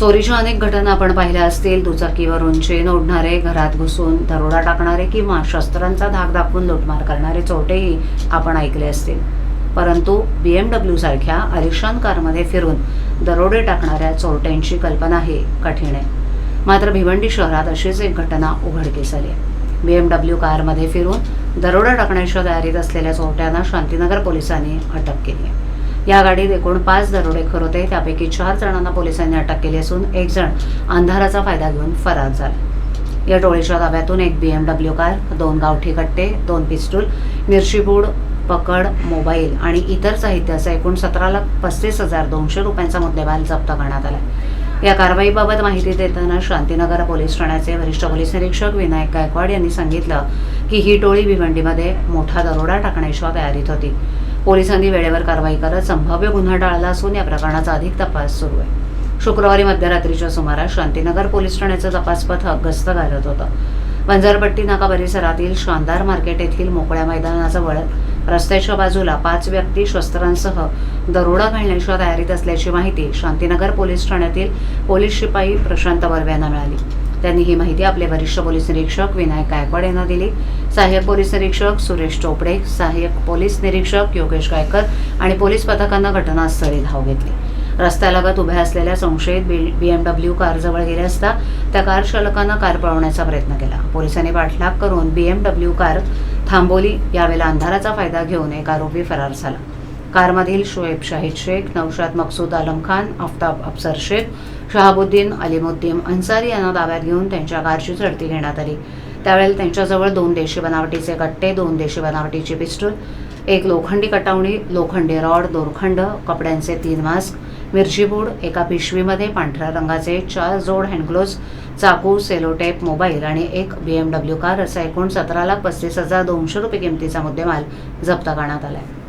चोरीच्या अनेक घटना आपण पाहिल्या असतील. दुचाकीवरून चेन ओढणारे घरात घुसून दरोडा टाकणारे किंवा शस्त्रांचा धाक दाखवून लुटमार करणारे चोरटेही आपण ऐकले असतील. परंतु बी एम डब्ल्यू सारख्या आलिशान कारमध्ये फिरून दरोडे टाकणाऱ्या चोरट्यांची कल्पना ही कठीण आहे. मात्र भिवंडी शहरात अशीच एक घटना उघडकीस आली बी एम डब्ल्यू कारमध्ये फिरून दरोडा टाकण्याच्या तयारीत असलेल्या चोरट्यांना शांतीनगर पोलिसांनी अटक केली आहे. या गाडीत एकूण पाच दरोडेखोर होते. त्यापैकी चार जणांना पोलिसांनी अटक केली असून एक जण अंधाराचा फायदा घेऊन फरार झाला. या टोळीच्या ताब्यातून एक बी एम डब्ल्यू कार दोन गावठी कट्टे दोन पिस्टूल मिरचीपूड पकड मोबाईल आणि इतर साहित्याचा एकूण सतरा लाख पस्तीस हजार दोनशे रुपयांचा मुद्देमाल जप्त करण्यात आला. या कारवाईबाबत माहिती देताना शांतीनगर पोलीस ठाण्याचे वरिष्ठ पोलीस निरीक्षक विनायक गायकवाड यांनी सांगितलं की ही टोळी भिवंडीमध्ये मोठा दरोडा टाकण्याच्या तयारीत होती. पोलिसांनी वेळेवर कारवाई करत संभाव्य गुन्हा टाळला असून या प्रकरणाचा अधिक तपास सुरू आहे. शुक्रवारी मध्यरात्रीच्या सुमारास शांतीनगर पोलीस ठाण्याचं तपास पथक गस्त घालत होतं. बंजारपट्टी नाका परिसरातील शानदार मार्केट येथील मोकळ्या मैदानाजवळ रस्त्याच्या बाजूला पाच व्यक्ती शस्त्रांसह दरोडा घालण्याच्या तयारीत असल्याची माहिती शांतीनगर पोलीस ठाण्यातील पोलीस शिपाई प्रशांत बर्वे यांना मिळाली. त्यांनी ही माहिती आपले वरिष्ठ पोलीस निरीक्षक विनायक गायकवाड यांना दिली. सहाय्यक पोलीस निरीक्षक सुरेश चोपडे सहाय्यक पोलीस निरीक्षक योगेश गायकर आणि पोलीस पथकानं घटनास्थळी धाव घेतली. रस्त्यालगत उभ्या असलेल्या संशयित बी बी एम डब्ल्यू कारजवळ गेले असता त्या कार चालकानं कार पळवण्याचा प्रयत्न केला. पोलिसांनी पाठलाग करून बी एम डब्ल्यू कार थांबवली. यावेळेला अंधाराचा फायदा घेऊन एक आरोपी फरार झाला. कारमधील शोएब शाहिद शेख नौशाद मकसूद आलम खान आफ्ताब अफसर शेख शहाबुद्दीन अलिमुद्दीन अन्सारी यांना ताब्यात घेऊन त्यांच्या कारची झडती घेण्यात आली. त्यावेळेला त्यांच्याजवळ दोन देशी बनावटीचे कट्टे दोन देशी बनावटीची पिस्टल एक लोखंडी कटावणी लोखंडी रॉड दोरखंड कपड्यांचे तीन मास्क मिरचीपूड एका पिशवीमध्ये पांढऱ्या रंगाचे चार जोड हँडग्लोव्ज चाकू सेलोटेप मोबाईल आणि एक बी एम डब्ल्यू कार असा एकूण सतरा लाख पस्तीस हजार दोनशे रुपये किमतीचा मुद्देमाल जप्त करण्यात आला आहे